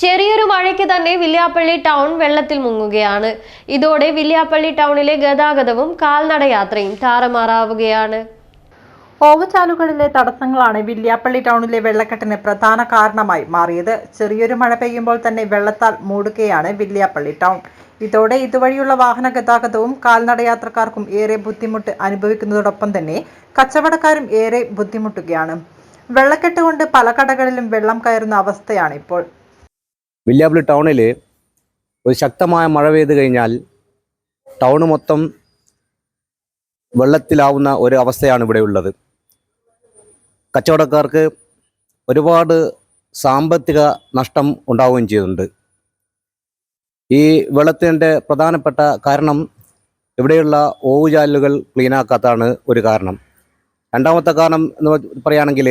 ചെറിയൊരു മഴയ്ക്ക് തന്നെ വില്യാപ്പള്ളി ടൗൺ വെള്ളത്തിൽ മുങ്ങുകയാണ്. ഇതോടെ വില്യാപ്പള്ളി ടൗണിലെ ഗതാഗതവും കാൽനടയാത്രയും താറുമാറാവുകയാണ്. ഓവചാലുകളിലെ തടസ്സങ്ങളാണ് വില്യാപ്പള്ളി ടൗണിലെ വെള്ളക്കെട്ടിന് പ്രധാന കാരണമായി മാറിയത്. ചെറിയൊരു മഴ പെയ്യുമ്പോൾ തന്നെ വെള്ളത്താൽ മൂടുകയാണ് വില്യാപ്പള്ളി ടൗൺ. ഇതോടെ ഇതുവഴിയുള്ള വാഹന ഗതാഗതവും കാൽനടയാത്രക്കാർക്കും ഏറെ ബുദ്ധിമുട്ട് അനുഭവിക്കുന്നതോടൊപ്പം തന്നെ കച്ചവടക്കാരും ഏറെ ബുദ്ധിമുട്ടുകയാണ്. വെള്ളക്കെട്ട് കൊണ്ട് പല കടകളിലും വെള്ളം കയറുന്ന അവസ്ഥയാണ് ഇപ്പോൾ. വില്യാപ്പള്ളി ടൗണിൽ ഒരു ശക്തമായ മഴ പെയ്ത് കഴിഞ്ഞാൽ ടൗണ് മൊത്തം വെള്ളത്തിലാവുന്ന ഒരു അവസ്ഥയാണ് ഇവിടെ ഉള്ളത്. കച്ചവടക്കാർക്ക് ഒരുപാട് സാമ്പത്തിക നഷ്ടം ഉണ്ടാവുകയും ചെയ്യുന്നുണ്ട് ഈ വെള്ളത്തിന്റെ പ്രധാനപ്പെട്ട കാരണം ഇവിടെയുള്ള ഓവുചാലുകൾ ക്ലീനാക്കാത്തതാണ് ഒരു കാരണം. രണ്ടാമത്തെ കാരണം എന്ന് പറയുകയാണെങ്കിൽ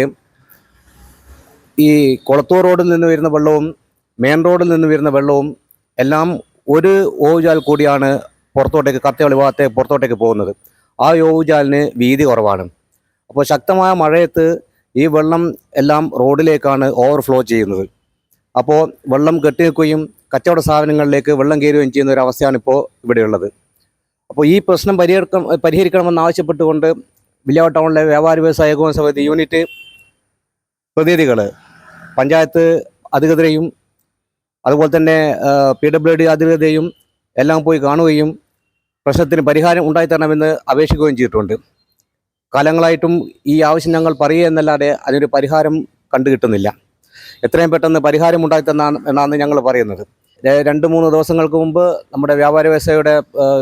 ഈ കൊളത്തൂർ റോഡിൽ നിന്ന് വരുന്ന വെള്ളവും മെയിൻ റോഡിൽ നിന്ന് വരുന്ന വെള്ളവും എല്ലാം ഒരു ഓവുചാൽ കൂടിയാണ് പുറത്തോട്ടേക്ക് കത്തകളി ഭാഗത്തെ പുറത്തോട്ടേക്ക് പോകുന്നത്. ആ ഓവുചാലിന് വീതി കുറവാണ്. അപ്പോൾ ശക്തമായ മഴയത്ത് ഈ വെള്ളം എല്ലാം റോഡിലേക്കാണ് ഓവർഫ്ലോ ചെയ്യുന്നത്. അപ്പോൾ വെള്ളം കെട്ടി നിൽക്കുകയും കച്ചവട സ്ഥാപനങ്ങളിലേക്ക് വെള്ളം കയറുകയും ചെയ്യുന്ന ഒരു അവസ്ഥയാണ് ഇപ്പോൾ ഇവിടെയുള്ളത്. അപ്പോൾ ഈ പ്രശ്നം പരിഹരിക്കണം പരിഹരിക്കണമെന്ന് ആവശ്യപ്പെട്ടുകൊണ്ട് വില്യാവ ടൗണിലെ വ്യാപാരി വ്യവസായ ഏകോപന സമിതി യൂണിറ്റ് പ്രതിനിധികൾ പഞ്ചായത്ത് അധികൃതരെയും അതുപോലെ തന്നെ പി ഡബ്ല്യു ഡി അധികൃതയും എല്ലാം പോയി കാണുകയും പ്രശ്നത്തിന് പരിഹാരം ഉണ്ടായിത്തരണമെന്ന് അപേക്ഷിക്കുകയും ചെയ്തിട്ടുണ്ട്. കാലങ്ങളായിട്ടും ഈ ആവശ്യം ഞങ്ങൾ പറയുക എന്നല്ലാതെ അതിനൊരു പരിഹാരം കണ്ടു കിട്ടുന്നില്ല. എത്രയും പെട്ടെന്ന് പരിഹാരം ഉണ്ടായിത്തന്നാണ് എന്നാണ് ഞങ്ങൾ പറയുന്നത്. രണ്ട് മൂന്ന് ദിവസങ്ങൾക്ക് മുമ്പ് നമ്മുടെ വ്യാപാര വ്യവസായയുടെ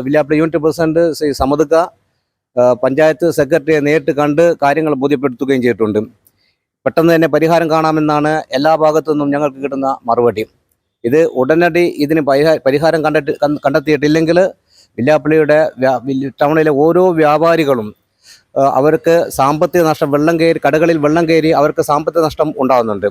വില്ലാപ്പിളി യൂണിറ്റ് പ്രസിഡന്റ് ശ്രീ സമതുക്ക പഞ്ചായത്ത് സെക്രട്ടറിയെ നേരിട്ട് കണ്ട് കാര്യങ്ങൾ ബോധ്യപ്പെടുത്തുകയും ചെയ്തിട്ടുണ്ട്. പെട്ടെന്ന് തന്നെ പരിഹാരം കാണാമെന്നാണ് എല്ലാ ഭാഗത്തു നിന്നും ഞങ്ങൾക്ക് കിട്ടുന്ന മറുപടി. ഇത് ഉടനടി ഇതിന് പരിഹാരം കണ്ടെത്തി കണ്ടെത്തിയിട്ടില്ലെങ്കിൽ വില്ലാപ്പള്ളിയുടെ ടൗണിലെ ഓരോ വ്യാപാരികളും അവർക്ക് സാമ്പത്തിക നഷ്ടം വെള്ളം കയറി കടകളിൽ വെള്ളം കയറി അവർക്ക് സാമ്പത്തിക നഷ്ടം ഉണ്ടാകുന്നുണ്ട്.